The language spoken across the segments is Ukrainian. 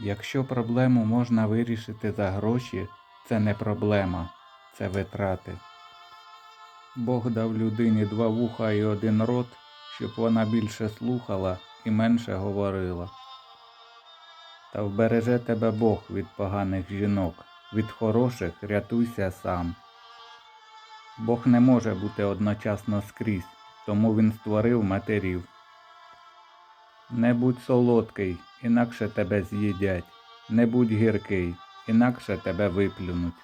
Якщо проблему можна вирішити за гроші, це не проблема, це витрати. Бог дав людині два вуха і один рот, щоб вона більше слухала і менше говорила. Та вбереже тебе Бог від поганих жінок, від хороших рятуйся сам. Бог не може бути одночасно скрізь, тому він створив матерів. Не будь солодкий, інакше тебе з'їдять, не будь гіркий, інакше тебе виплюнуть.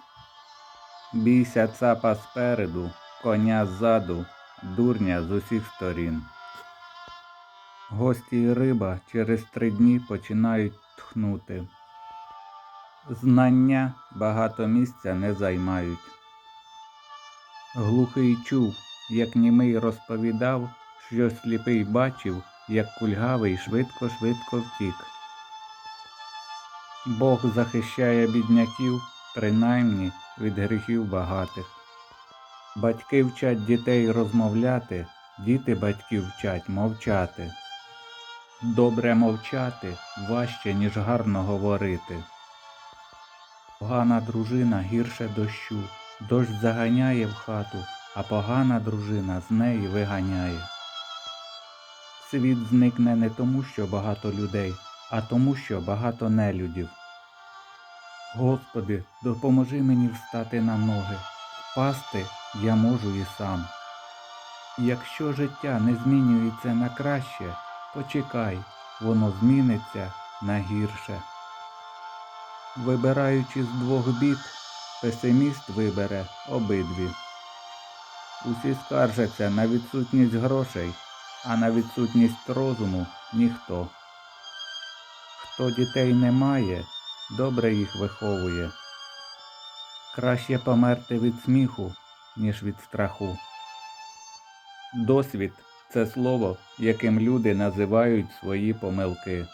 Бійся цапа спереду, коня ззаду, дурня з усіх сторін. Гості і риба через три дні починають тхнути. Знання багато місця не займають. Глухий чув, як німий розповідав, що сліпий бачив, як кульгавий швидко-швидко втік. Бог захищає бідняків, принаймні від гріхів багатих. Батьки вчать дітей розмовляти, діти батьків вчать мовчати. Добре мовчати важче, ніж гарно говорити. Погана дружина гірше дощу, дощ заганяє в хату, а погана дружина з неї виганяє. Світ зникне не тому, що багато людей, а тому, що багато нелюдів. Господи, допоможи мені встати на ноги. Пасти я можу і сам. Якщо життя не змінюється на краще, почекай, воно зміниться на гірше. Вибираючи з двох бід, песиміст вибере обидві. Усі скаржаться на відсутність грошей, а на відсутність розуму ніхто. Хто дітей не має, добре їх виховує. Краще померти від сміху, ніж від страху. Досвід це слово, яким люди називають свої помилки.